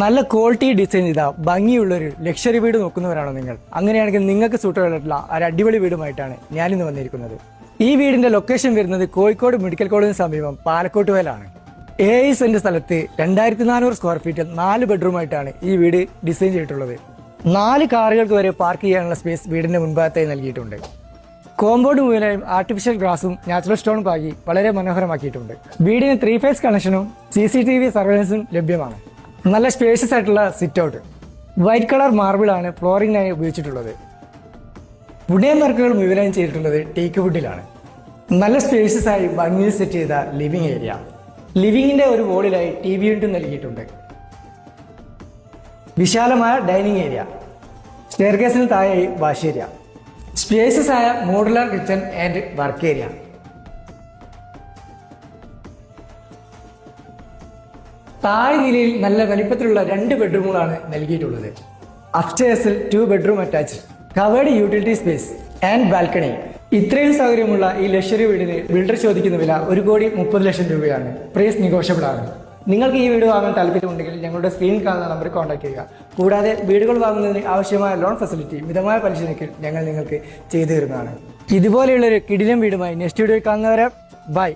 നല്ല quality design ചെയ്ത ഭംഗിയുള്ളൊരു ലക്ഷറി വീട് നോക്കുന്നവരാണോ നിങ്ങൾ? അങ്ങനെയാണെങ്കിൽ നിങ്ങൾക്ക് സൂട്ടബിൾ ആയിട്ടുള്ള ഒരു അടിപൊളി വീടുമായിട്ടാണ് ഞാനിന്ന് വന്നിരിക്കുന്നത്. ഈ വീടിന്റെ ലൊക്കേഷൻ വരുന്നത് കോഴിക്കോട് മെഡിക്കൽ കോളേജിന് സമീപം പാലക്കോട്ട് വയലാണ് ഐ സെന്റ് സ്ഥലത്ത് രണ്ടായിരത്തി നാനൂറ് സ്ക്വയർ ഫീറ്റിൽ നാല് ബെഡ്റൂമായിട്ടാണ് ഈ വീട് ഡിസൈൻ ചെയ്തിട്ടുള്ളത്. നാല് കാറുകൾക്ക് വരെ പാർക്ക് ചെയ്യാനുള്ള സ്പേസ് വീടിന്റെ മുൻഭാഗത്തായി നൽകിയിട്ടുണ്ട്. കോമ്പൗണ്ട് മുഴുവനായും ആർട്ടിഫിഷ്യൽ ഗ്രാസും നാച്ചുറൽ സ്റ്റോണും പാകി വളരെ മനോഹരമാക്കിയിട്ടുണ്ട്. വീടിന് ത്രീ ഫേസ് കണക്ഷനും സി സി ടി വി സർവേലൻസും ലഭ്യമാണ്. നല്ല സ്പേഷ്യസ് ആയിട്ടുള്ള sit out white colour marble ആണ് ഫ്ലോറിംഗിനായി ഉപയോഗിച്ചിട്ടുള്ളത്. വുഡൻ വർക്കുകൾ വിവരം ചെയ്തിട്ടുള്ളത് ടേക്ക് വുഡിലാണ് നല്ല സ്പേഷ്യസ് ആയി ഭംഗിയിൽ സെറ്റ് ചെയ്ത ലിവിംഗ് ഏരിയ ലിവിങ്ങിന്റെ ഒരു വോളിലായി ടി വി യൂണിറ്റ് നൽകിയിട്ടുണ്ട്. വിശാലമായ ഡൈനിങ് ഏരിയ സ്റ്റെയർകേസിന് താഴെയായി വാഷ് ഏരിയ സ്പേസസ് ആയ modular kitchen and work area താഴെ നിലയിൽ നല്ല വലിപ്പത്തിലുള്ള രണ്ട് ബെഡ്റൂമുകളാണ് നൽകിയിട്ടുള്ളത്. അപ്സ്റ്റേഴ്സിൽ two bedroom attached covered utility space and balcony ഇത്രയും സൗകര്യമുള്ള ഈ ലക്ഷറി വീടിന് ബിൽഡർ ചോദിക്കുന്ന വില ഒരു കോടി മുപ്പത് ലക്ഷം രൂപയാണ്. പ്രൈസ് നിഗോഷ്യബിൾ ആണ്. നിങ്ങൾക്ക് ഈ വീട് വാങ്ങാൻ താല്പര്യമുണ്ടെങ്കിൽ ഞങ്ങളുടെ സ്ക്രീനിൽ കാണുന്ന നമ്പറിൽ കോൺടാക്ട് ചെയ്യുക. കൂടാതെ വീടുകൾ വാങ്ങുന്നതിന് ആവശ്യമായ ലോൺ ഫെസിലിറ്റി മിതമായ പലിശ നിരക്കിൽ ഞങ്ങൾ നിങ്ങൾക്ക് ചെയ്തു തരുന്നതാണ്. ഇതുപോലെയുള്ള ഒരു കിടിലം വീടുമായി നെക്സ്റ്റ് വീഡിയോയിൽ കാണുന്നവരെ ബൈ